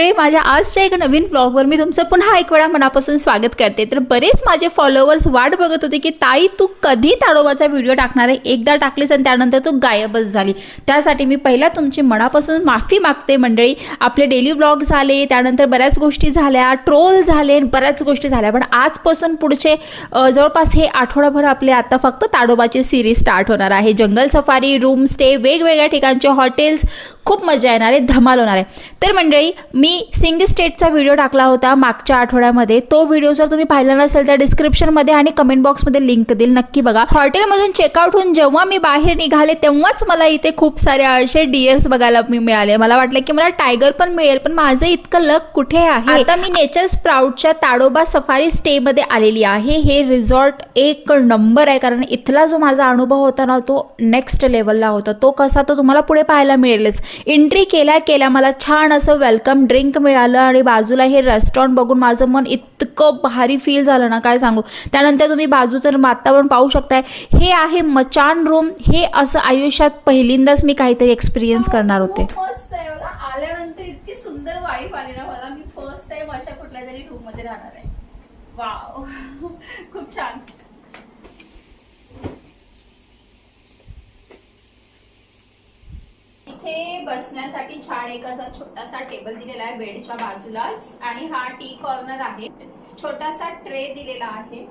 मंडळी माझ्या आजच्या एक नवीन ब्लॉगवर मी तुमचं पुन्हा एक वेळा मनापासून स्वागत करते. तर बरेच माझे फॉलोअर्स वाट बघत होते की ताई तू कधी ताडोबाचा व्हिडिओ टाकणार आहे? एकदा टाकलीस आणि त्यानंतर तू गायबच झाली. त्यासाठी मी पहिला तुमची मनापासून माफी मागते मंडळी. आपले डेली ब्लॉग झाले त्यानंतर बऱ्याच गोष्टी झाल्या ट्रोल झाले बऱ्याच गोष्टी झाल्या. पण आजपासून पुढचे जवळपास हे आठवडाभर आपले आता फक्त ताडोबाची सिरीज स्टार्ट होणार आहे. जंगल सफारी रूम स्टे वेगवेगळ्या ठिकाणचे हॉटेल्स खूप मजा येणार आहे धमाल होणार आहे. तर मंडळी मी मी सिंग स्टेटचा व्हिडिओ टाकला होता मागच्या आठवड्यामध्ये. तो व्हिडिओ जर तुम्ही पाहिला नसेल तर डिस्क्रिप्शनमध्ये आणि कमेंट बॉक्समध्ये लिंक देईल. नक्की बघा. हॉटेलमधून चेकआउट होऊन जेव्हा मी बाहेर निघाले तेव्हाच मला इथे खूप सारे असे डिअर्स बघायला मी मिळाले. मला वाटलं की मला टायगर पण मिळेल पण माझं इतकं लक कुठे आहे? आता मी नेचर स्प्राउटच्या ताडोबा सफारी स्टे मध्ये आलेली आहे. हे रिझॉर्ट एक नंबर आहे कारण इथला जो माझा अनुभव होता ना तो नेक्स्ट लेवलला होता. तो कसा तो तुम्हाला पुढे पाहायला मिळेलच. एंट्री केल्या केल्या मला छान असं वेलकम ड्रिंक मिळालं आणि बाजूला हे रेस्टॉरंट बघून माझं मन इतकं भारी फील झालं ना काय सांगू? त्यानंतर तुम्ही बाजूचं वातावरण पाहू शकताय. हे आहे मचान रूम हे असं आयुष्यात पहिल्यांदाच मी काहीतरी एक्सपिरियन्स करणार होते. आल्यानंतर इतकी सुंदर वाईफ आली ना मला मी फर्स्ट टाइम अशा कुठल्या तरी रूममध्ये राहणार आहे वाव खूप छान इथे बसण्यासाठी छान एक असा छोटासा टेबल दिलेला आहे बेडच्या बाजूलाच आणि हा टी कॉर्नर आहे. छोटासा ट्रे दिलेला आहे.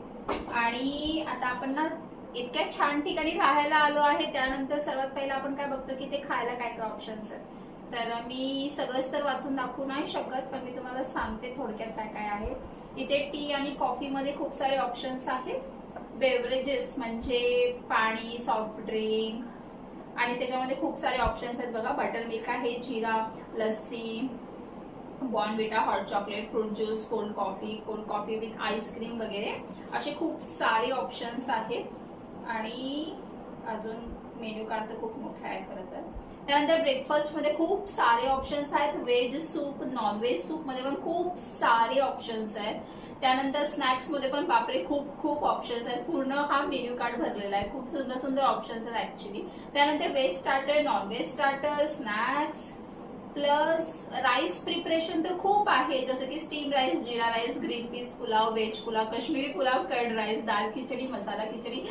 आणि आता आपण ना इतक्या छान ठिकाणी राहायला आलो आहे त्यानंतर सर्वात पहिला आपण काय बघतो की ते खायला काय काय ऑप्शन्स आहेत. तर मी सगळंच तर वाचून दाखवू नाही शकत पण मी तुम्हाला सांगते थोडक्यात काय काय आहे. इथे टी आणि कॉफीमध्ये खूप सारे ऑप्शन्स आहेत. बेवरेजेस म्हणजे पाणी सॉफ्ट ड्रिंक आणि त्याच्यामध्ये खूप सारे ऑप्शन्स आहेत बघा. बटर मिल्क आहे जिरा lassi Bournvita hot chocolate fruit juice cold coffee cold coffee with ice cream वगैरे. असे खूप सारे ऑप्शन्स आहेत. आणि अजून मेन्यू कार्ड तर खूप मोठा आहे खरं तर. त्यानंतर ब्रेकफास्टमध्ये खूप सारे ऑप्शन्स आहेत. व्हेज सूप नॉन व्हेज सूपमध्ये पण खूप सारे ऑप्शन्स आहेत. त्यानंतर स्नॅक्समध्ये पण बापरे खूप खूप ऑप्शन्स आहेत. पूर्ण हा मेन्यू कार्ड भरलेला आहे. खूप सुंदर सुंदर ऑप्शन्स आहेत ऍक्च्युली त्यानंतर veg starter non veg starter snacks plus rice preparation तर खूप आहे. जसं की steam rice jeera rice green peas pulao veg pulao Kashmiri pulao curd rice dal khichdi masala khichdi.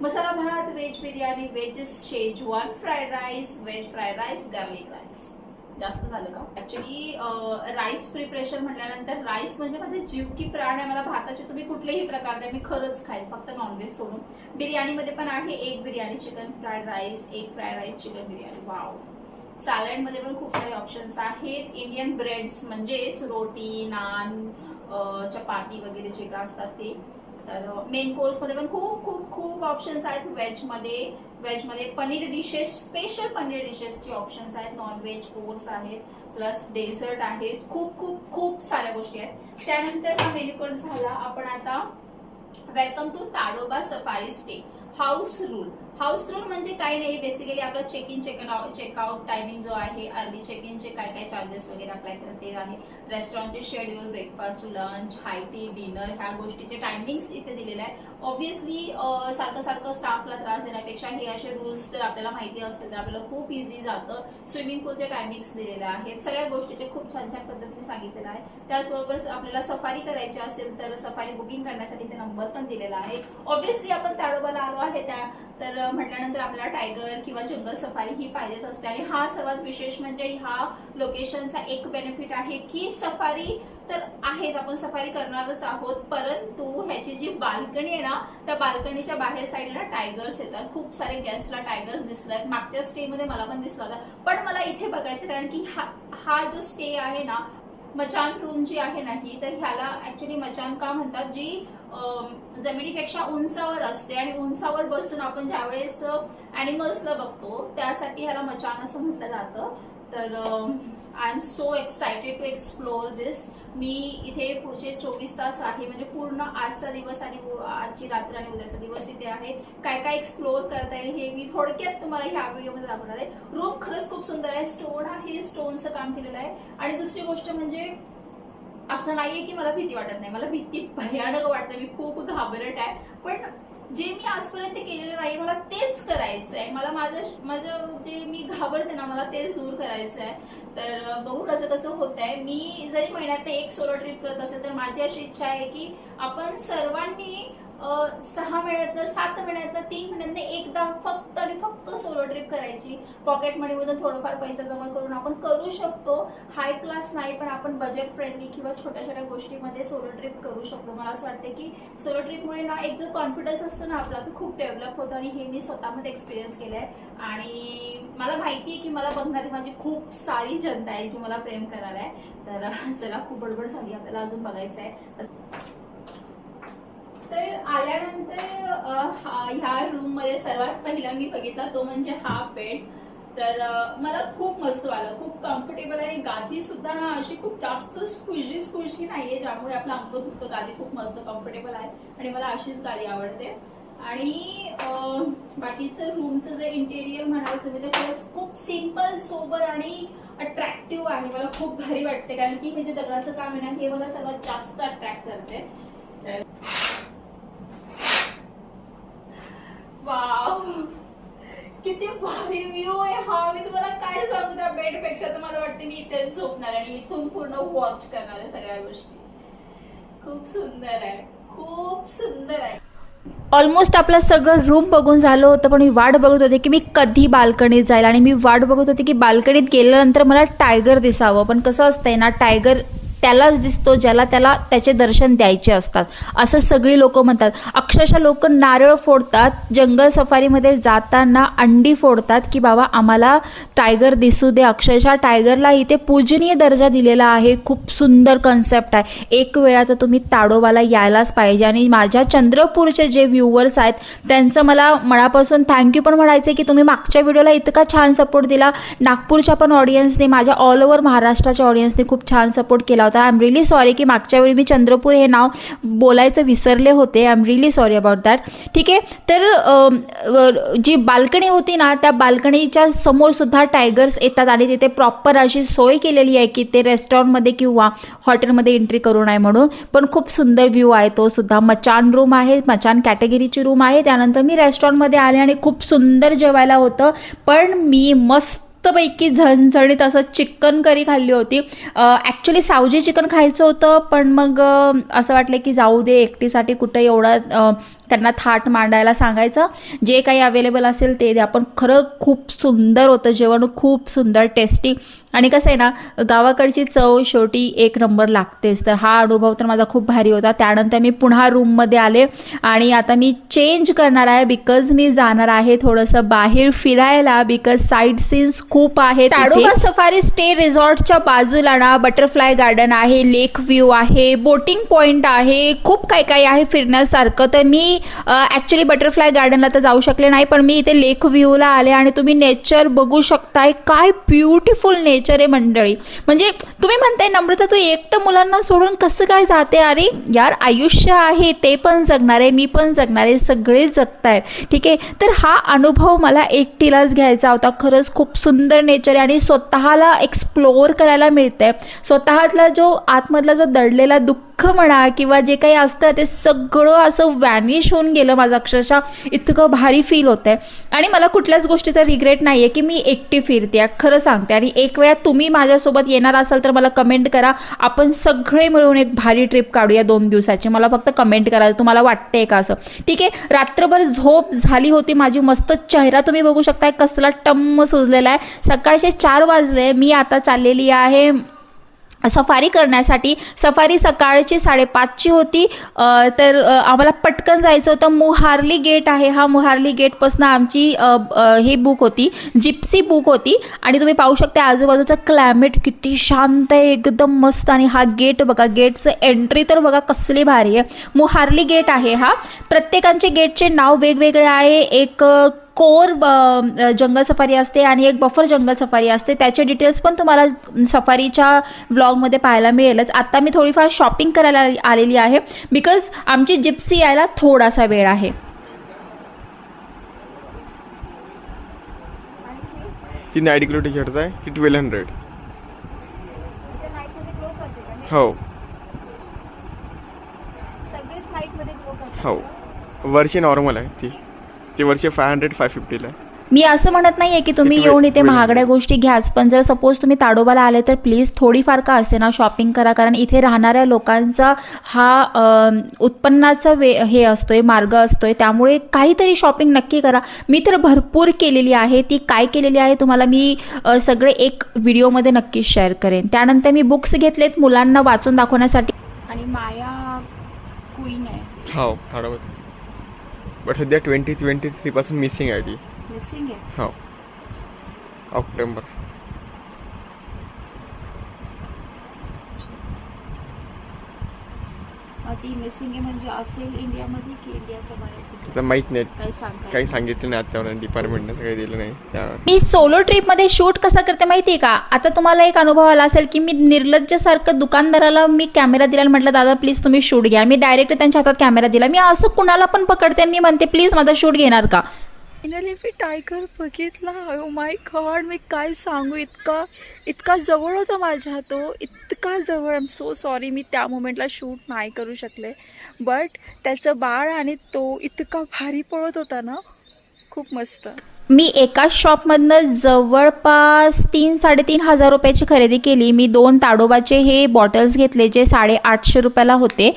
Masala भात veg biryani veg Schezwan fried rice veg fried rice garlic rice जास्त झालं का? Actually rice preparation म्हटल्यानंतर rice म्हणजे माझे जीव की प्राण आहे. मला भाताचे तुम्ही कुठलेही प्रकार द्या मी खरंच खाईन. फक्त नॉनव्हेज सोडून. बिर्याणीमध्ये पण आहे एक बिर्याणी चिकन फ्राईड राईस एक fried rice chicken biryani. Wow सॅलडमध्ये पण खूप सारे ऑप्शन्स आहेत. इंडियन ब्रेड्स म्हणजेच रोटी नान चपाती वगैरे जे काय असतात ते. तर मेन कोर्समध्ये पण खूप खूप खूप ऑप्शन्स आहेत. व्हेजमध्ये मध्ये पनीर डिशेस स्पेशल पनीर डिशेसचे ऑप्शन्स आहेत. नॉन व्हेज कोर्स आहेत. प्लस डेझर्ट आहेत. खूप खूप खूप साऱ्या गोष्टी आहेत. त्यानंतर हा मेन्यू कोर्स झाला. आपण आता welcome to Tadoba safari stay house rule house rule म्हणजे काही नाही. बेसिकली आपलं check in check checkout timing जो आहे अर्ली चेक इनचे काय काय चार्जेस वगैरे अप्लाय करते आहे. रेस्टॉरंटचे schedule breakfast lunch high tea dinner ह्या गोष्टीचे टायमिंग्स इथे दिलेले आहे ऑब्व्हियसली सारखं सारखं स्टाफला त्रास देण्यापेक्षा हे असे रूल्स जर आपल्याला माहिती असतील तर आपल्याला खूप इझी जातं स्विमिंग पूलचे टायमिंग्स दिलेले आहेत. सगळ्या गोष्टीचे खूप छान छान पद्धतीने सांगितलेलं आहे. त्याचबरोबर आपल्याला सफारी करायची असेल तर सफारी बुकिंग करण्यासाठी ते नंबर पण दिलेला आहे. ऑब्व्हियसली आपण ताडोबाला आलो आहे त्या तर म्हटल्यानंतर आपल्याला टायगर किंवा जंगल सफारी ही पाहिजेच असते. आणि हा सर्वात विशेष म्हणजे ह्या लोकेशनचा एक बेनिफिट आहे की सफारी तर आहेच. आपण सफारी करणारच आहोत. परंतु ह्याची जी बाल्कनी आहे ना त्या बाल्कनीच्या बाहेर साईडला टायगर्स येतात. खूप सारे गेस्टला टायगर्स दिसतात. मागच्या स्टे मध्ये मला पण दिसला होता. पण मला इथे बघायचं कारण की हा हा जो स्टे आहे ना मचान रूम जी आहे नाही तर ह्याला ऍक्च्युली मचान का म्हणतात? जी जमिनीपेक्षा उंचावर असते आणि उंचावर बसून आपण ज्यावेळेस अॅनिमल्सला बघतो त्यासाठी ह्याला मचान असं म्हटलं जातं. तर I am so excited to explore this मी इथे पुढचे चोवीस तास आहे म्हणजे पूर्ण आजचा दिवस आणि आजची रात्र आणि उद्याचा दिवस इथे आहे. काय काय एक्सप्लोअर करता येईल हे मी थोडक्यात तुम्हाला ह्या व्हिडिओमध्ये दाखवणार आहे. रूम खरंच खूप सुंदर आहे. स्टोन आहे स्टोनचं काम केलेलं आहे. आणि दुसरी गोष्ट म्हणजे असं नाहीये की मला भीती वाटत नाही. मला भीती भयानक वाटते. मी खूप घाबरट आहे. पण जे मी आजपर्यंत केलेलं नाही मला तेच करायचं आहे मला माझं माझं जे मी घाबरते ना मला तेच दूर करायचं आहे तर बघू कसं कसं होत आहे मी जरी महिन्यात एक सोलो ट्रिप करत असेल तर माझी अशी इच्छा आहे की आपण सर्वांनी सहा महिन्यातनं सात महिन्यातनं तीन महिन्यातनं एकदा फक्त आणि फक्त सोलो ट्रिप करायची. पॉकेट मनीमधून थोडंफार पैसा जमा करून आपण करू शकतो. हाय क्लास नाही पण आपण बजेट फ्रेंडली किंवा छोट्या छोट्या गोष्टीमध्ये सोलो ट्रिप करू शकतो. मला असं वाटतं की सोलो ट्रिपमुळे ना एक जो कॉन्फिडन्स असतो ना आपला तो खूप डेव्हलप होतो आणि हे मी स्वतःमध्ये एक्सपिरियन्स केलंय आणि मला माहिती आहे की मला बघणारी माझी खूप सारी जनता आहे जी मला प्रेम करायला आहे. तर चला खूप बडबड झाली. आपल्याला अजून बघायचं आहे. तर आल्यानंतर ह्या रूममध्ये सर्वात पहिला मी बघितला तो म्हणजे हा बेड तर मला खूप मस्त वाटलं. खूप कम्फर्टेबल आहे. गादी सुद्धा ना अशी खूप जास्त स्कुलजी स्कुशी नाहीये ज्यामुळे आपलं अंग दुखतं. गादी खूप मस्त कम्फर्टेबल आहे. आणि मला अशीच गादी आवडते. आणि बाकीचं रूमचं जे इंटेरियर म्हणाल तुम्ही तर खूप सिंपल सोबर आणि अट्रॅक्टिव्ह आहे. मला खूप भारी वाटते. कारण की हे जे दगडाचं काम आहे ना हे मला सर्वात जास्त अट्रॅक्ट करते. तर वाव. किती भारी व्ह्यू आहे हा. मी तुम्हाला काय सांगू त्या बेडपेक्षा तर मला वाटते मी इथेच झोपणार आणि इथून पूर्ण वॉच करणार आहे सगळ्या गोष्टी. खूप सुंदर आहे. खूप सुंदर आहे. ऑलमोस्ट आपलं सगळं रूम बघून झालं होतं पण मी वाट बघत होते की मी कधी बाल्कनीत जाईल आणि मी वाट बघत होते की बाल्कनीत गेल्यानंतर मला टायगर दिसावं. पण कसं असतंय ना टायगर त्यालाच दिसतो ज्याला त्याला त्याचे दर्शन द्यायचे असतात. असं सगळी लोक म्हणतात. अक्षरशः लोक नारळ फोडतात जंगल सफारीमध्ये जाताना अंडी फोडतात की बाबा आम्हाला टायगर दिसू दे. अक्षरशः टायगरला इथे पूजनीय दर्जा दिलेला आहे. खूप सुंदर कन्सेप्ट आहे. एक वेळा तर तुम्ही ताडोबाला यायलाच पाहिजे आणि माझ्या चंद्रपूरचे जे व्ह्युअर्स आहेत त्यांचं मला मनापासून थँक्यू पण म्हणायचं आहे की तुम्ही मागच्या व्हिडिओला इतका छान सपोर्ट दिला. नागपूरच्या पण ऑडियन्सने माझ्या ऑल ओव्हर महाराष्ट्राच्या ऑडियन्सने खूप छान सपोर्ट केला होता. आय एम रिली सॉरी की मागच्या वेळी मी चंद्रपूर हे नाव बोलायचं विसरले होते. I am really sorry about that ठीक आहे? तर जी बाल्कनी होती ना त्या बाल्कनीच्या समोर सुद्धा टायगर्स येतात आणि तिथे प्रॉपर अशी सोय केलेली आहे की ते रेस्टॉरंटमध्ये किंवा हॉटेलमध्ये एंट्री करू नये म्हणून. पण खूप सुंदर व्ह्यू आहे तो सुद्धा. मचान रूम आहे मचान कॅटेगरीची रूम आहे. त्यानंतर मी रेस्टॉरंटमध्ये आले आणि खूप सुंदर जेवायला होतं. पण मी मस्त मस्तपैकी झणझणीत असं चिकन करी खाल्ली होती. ॲक्च्युली सावजी चिकन खायचं होतं पण मग असं वाटलं की जाऊ दे एकटीसाठी कुठं एवढा त्यांना थाट मांडायला सांगायचं. जे काही अवेलेबल असेल ते द्या. पण खरं खूप सुंदर होतं जेवण खूप सुंदर टेस्टी आणि कसं आहे ना गावाकडची चव शेवटी एक नंबर लागतेच. तर हा अनुभव तर माझा खूप भारी होता. त्यानंतर मी पुन्हा रूममध्ये आले आणि आता मी चेंज करणार आहे बिकॉज मी जाणार आहे थोडंसं बाहेर फिरायला बिकॉज साईड सीन्स खूप आहेत ताडोबा सफारी स्टे रिसॉर्टच्या बाजूला ना बटरफ्लाय गार्डन आहे लेक व्ह्यू आहे बोटिंग पॉइंट आहे खूप काय काय आहे फिरण्यासारखं. तर मी ॲक्च्युली बटरफ्लाय गार्डनला तर जाऊ शकले नाही पण मी इथे लेक व्ह्यूला आले आणि तुम्ही नेचर बघू शकताय काय ब्युटिफुल नेचर आहे मंडळी. म्हणजे तुम्ही म्हणताय नम्रता तू एकटं मुलांना सोडून कसं काय जाते? अरे यार आयुष्य आहे ते पण जगणार आहे मी पण जगणार आहे सगळेच जगतायत. ठीक आहे? तर हा अनुभव मला एकटीलाच घ्यायचा होता. खरंच खूप सुंदर सुंदर नेचर आहे आणि स्वतःला एक्सप्लोअर करायला मिळतंय. स्वतःतला जो आतमधला जो दडलेला दुःख म्हणा किंवा जे काही असतं ते सगळं असं वॅनिश होऊन गेलं माझं. अक्षरशः इतकं भारी फील होतं आहे आणि मला कुठल्याच गोष्टीचा रिग्रेट नाही आहे की मी एकटी फिरते खरं सांगते. आणि एक वेळा तुम्ही माझ्यासोबत येणार असाल तर मला कमेंट करा. आपण सगळे मिळून एक भारी ट्रिप काढूया दोन दिवसाची. मला फक्त कमेंट करा. तुम्हाला वाटते का असं? ठीक आहे? रात्रभर झोप झाली होती माझी. मस्त चेहरा तुम्ही बघू शकताय. कसला टम्म सुजलेला आहे. सकाळचे चार वाजले. मी आता चाललेली आहे सफारी करण्यासाठी सफारी सकाळची साडेपाचची होती. तर आम्हाला पटकन जायचं होतं. मुहारली गेट आहे हा. मुहारली गेटपासून आमची हे बुक होती. जिप्सी बुक होती. आणि तुम्ही पाहू शकता आजूबाजूचं क्लायमेट किती शांत आहे. एकदम मस्त. आणि हा गेट बघा गेटचं एंट्री तर बघा कसली भारी आहे. मुहारली गेट आहे हा. प्रत्येकांचे गेटचे नाव वेगवेगळे आहे. एक कोर ब- जंगल सफारी असते आणि एक बफर जंगल सफारी असते. त्याचे डिटेल्स पण तुम्हाला सफारीच्या व्लॉगमध्ये पाहायला मिळेलच. आत्ता मी थोडीफार शॉपिंग करायला आलेली आहे बिकॉज आमची जिप्सी यायला थोडासा वेळ आहे. ती नाईट किलो टी शर्टचा आहे ती ट्वेल्व हंड्रेड हो. हो. वरची नॉर्मल आहे ती. ती वरची फाय हंड्रेड फाय फिफ्टीला आहे. मी असं म्हणत नाहीये की तुम्ही किती येऊन इथे वेळ महागड्या गोष्टी घ्याच पण जर सपोज तुम्ही ताडोबाला आले तर प्लीज थोडीफार का असे ना शॉपिंग करा कारण इथे राहणाऱ्या लोकांचा हा अम, उत्पन्नाचा वे हे असतोय मार्ग असतोय त्यामुळे काहीतरी शॉपिंग नक्की करा. मी तर भरपूर केलेली आहे ती काय केलेली आहे तुम्हाला मी अ, सगळे एक व्हिडिओमध्ये नक्कीच शेअर करेन. त्यानंतर मी बुक्स घेतलेत मुलांना वाचून दाखवण्यासाठी. आणि माया क्वीन आहे. हो ताडोबात बट सध्या ट्वेंटी ट्वेंटी थ्रीपासून मिसिंग आहे ती. मिसिंग आहे? हो. ऑक्टोबर. ती मिसिंग आहे म्हणजे असेल इंडियामध्ये की इंडियाच्या बाहेर कुठे? आता माहीत नाही. काही सांगता काही सांगितलं नाही आता डिपार्टमेंटनं काही दिलं नाही. त्या मी सोलो ट्रिपमध्ये शूट कसा करते माहिती आहे का? आता तुम्हाला एक अनुभव आला असेल की मी निर्लज्जसारखं दुकानदाराला मी कॅमेरा दिला आणि म्हटलं दादा प्लीज तुम्ही शूट घ्या. मी डायरेक्ट त्यांच्या हातात कॅमेरा दिला. मी असं कुणाला पण पकडते आणि मी म्हणते प्लीज माझा शूट घेणार का? फायनली मी टायगर बघितला. ओ माय गॉड मी काय सांगू? इतका इतका जवळ होता माझ्या तो इतका जवळ. आय एम सो सॉरी मी त्या मोमेंटला शूट नाही करू शकले. बट त्याचं बाळ आणि तो इतका भारी पळत होता ना. खूप मस्त. मी एकाच शॉपमधनं जवळपास तीन साडेतीन हजार रुपयाची खरेदी केली. मी दोन ताडोबाचे हे बॉटल्स घेतले जे साडेआठशे रुपयाला होते.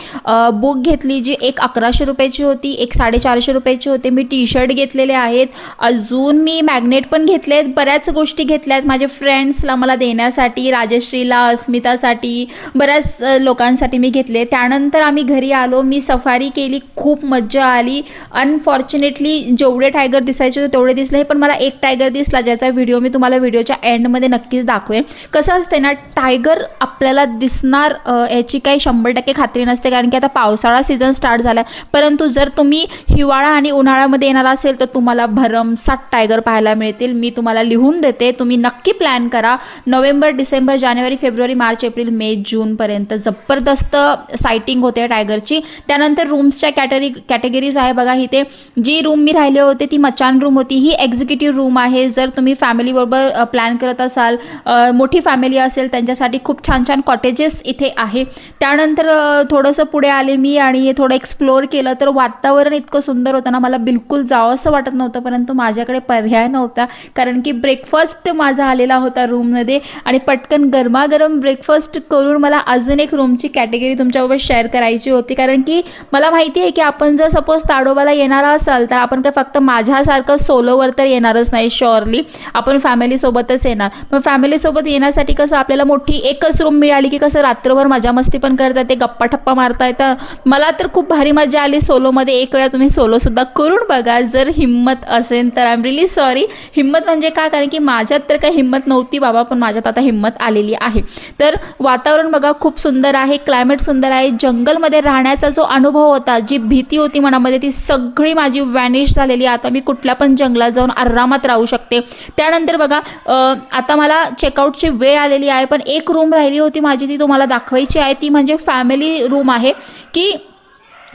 बुक घेतली जी एक अकराशे रुपयाची होती एक साडेचारशे रुपयाची होते. मी टी शर्ट घेतलेले आहेत. अजून मी मॅग्नेट पण घेतलेत बऱ्याच गोष्टी घेतल्या आहेत. माझ्या फ्रेंड्सला मला देण्यासाठी राजश्रीला अस्मितासाठी बऱ्याच लोकांसाठी मी घेतले. त्यानंतर आम्ही घरी आलो. मी सफारी केली खूप मज्जा आली. अनफॉर्च्युनेटली जेवढे टायगर दिसायचे होते तेवढे दिसले पण मला एक टायगर दिसला ज्याचा व्हिडिओ मी तुम्हाला व्हिडिओच्या एंडमध्ये नक्कीच दाखवेन. कसं असते ना टायगर आपल्याला दिसणार याची काही शंभर टक्के खात्री नसते कारण की आता पावसाळा सीझन स्टार्ट झाला परंतु जर तुम्ही हिवाळा आणि उन्हाळ्यामध्ये येणार असेल तर तुम्हाला भरमसाठ टायगर पाहायला मिळतील. मी तुम्हाला लिहून देते तुम्ही नक्की प्लॅन करा. नोव्हेंबर डिसेंबर जानेवारी फेब्रुवारी मार्च एप्रिल मे जूनपर्यंत जबरदस्त सायटिंग होते टायगरची त्यानंतर रूम्सच्या कॅटरी कॅटेगरीज आहे बघा इथे जी रूम मी राहिले होते ती मचान रूम होती. ही एक्झिक्युटिव्ह रूम आहे. जर तुम्ही फॅमिलीबरोबर प्लॅन करत असाल मोठी फॅमिली असेल त्यांच्यासाठी खूप छान छान कॉटेजेस इथे आहे. त्यानंतर थोडंसं पुढे आले मी आणि थोडं एक्सप्लोअर केलं तर वातावरण इतकं सुंदर होतं ना मला बिलकुल जावं असं वाटत नव्हतं परंतु माझ्याकडे पर्याय नव्हता. कारण की ब्रेकफास्ट माझा आलेला होता रूममध्ये आणि पटकन गरमागरम ब्रेकफास्ट करून मला अजून एक रूमची कॅटेगरी तुमच्याबरोबर शेअर करायची होती. कारण की मला माहिती आहे की आपण जर सपोज ताडोबाला येणार असाल तर आपण काय फक्त माझ्यासारखं सोलोवर तर येणारच नाही शुअरली आपण फॅमिलीसोबतच येणार. पण फॅमिलीसोबत येण्यासाठी कसं आपल्याला मोठी एकच रूम मिळाली की कसं रात्रभर मजा मस्ती पण करता येते गप्पा ठप्पा मारता येतं मला तर खूप भारी मजा आली सोलोमध्ये एक वेळा तुम्ही सोलोसुद्धा करून बघा. जर हिंमत असेल तर आय एम रिली सॉरी हिंमत म्हणजे का? कारण की माझ्यात तर काही हिंमत नव्हती बाबा पण माझ्यात आता हिंमत आलेली आहे. तर वातावरण बघा खूप सुंदर आहे क्लायमेट सुंदर आहे. जंगलमध्ये राहण्याचा जो अनुभव होता जी भीती होती मनामध्ये ती सगळी माझी वॅनिश झालेली. आता मी कुठल्या पण जंगलात जाऊन आरामात राहू शकते. त्यानंतर बघा आता मला चेकआउटची वेळ आलेली आहे पण एक रूम राहिली होती माझी ती तुम्हाला दाखवायची आहे. ती म्हणजे फॅमिली रूम आहे की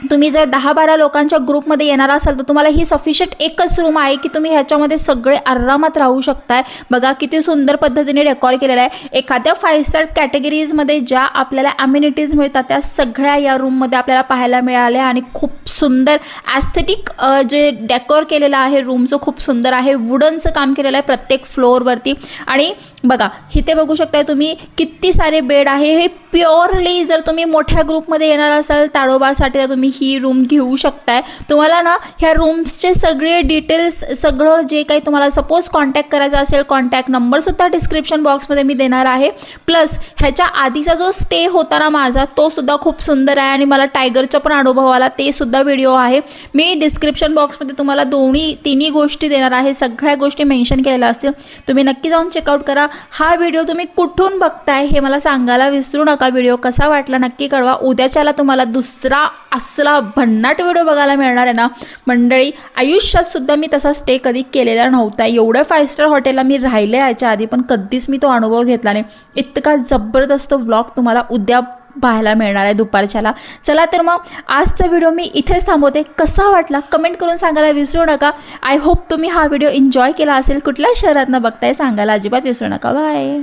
तुम्ही जर दहा बारा लोकांच्या ग्रुपमध्ये येणार असाल तर तुम्हाला ही सफिशियंट एकच रूम आहे की तुम्ही ह्याच्यामध्ये सगळे आरामात राहू शकताय. बघा किती सुंदर पद्धतीने डेकॉर केलेलं आहे. एखाद्या फाईव्ह स्टार कॅटेगरीजमध्ये ज्या आपल्याला अम्युनिटीज मिळतात त्या सगळ्या या रूममध्ये आपल्याला पाहायला मिळाल्या आणि खूप सुंदर ॲस्थेटिक जे डेकॉर केलेलं आहे रूमचं खूप सुंदर आहे. वुडनचं काम केलेलं आहे प्रत्येक फ्लोअरवरती आणि बघा इथे बघू शकताय तुम्ही किती सारे बेड आहे. हे प्युअरली जर तुम्ही मोठ्या ग्रुपमध्ये येणार असाल ताडोबासाठी तर तुम्ही ही रूम घेऊ शकताय. तुम्हाला ना ह्या रूम्सचे सगळे डिटेल्स सगळं जे काही तुम्हाला सपोज कॉन्टॅक्ट करायचा असेल कॉन्टॅक्ट नंबरसुद्धा डिस्क्रिप्शन बॉक्समध्ये मी देणार आहे. प्लस ह्याच्या आधीचा जो स्टे होता ना माझा तो सुद्धा खूप सुंदर आहे आणि मला टायगरचा पण अनुभव आला ते सुद्धा व्हिडिओ आहे. मी डिस्क्रिप्शन बॉक्समध्ये तुम्हाला दोन्ही तिन्ही गोष्टी देणार आहे. सगळ्या गोष्टी मेन्शन केलेल्या असतील. तुम्ही नक्की जाऊन चेकआउट करा. हा व्हिडिओ तुम्ही कुठून बघताय हे मला सांगायला विसरू नका. व्हिडिओ कसा वाटला नक्की कळवा. उद्याच्याला तुम्हाला दुसरा असं असला भन्नाट व्हिडिओ बघायला मिळणार आहे ना? मंडळी आयुष्यात सुद्धा मी तसा स्टे कधी केलेला नव्हता. एवढं फाय स्टार हॉटेलला मी राहिले याच्या आधी पण कधीच मी तो अनुभव घेतला नाही. इतका जबरदस्त व्लॉग तुम्हाला उद्या पाहायला मिळणार आहे दुपारच्याला. चला तर मग आजचा व्हिडिओ मी इथेच थांबवते. कसा वाटला? कमेंट करून सांगायला विसरू नका. आय होप तुम्ही हा व्हिडिओ एन्जॉय केला असेल. कुठल्या शहरातनं बघताय सांगायला अजिबात विसरू नका. बाय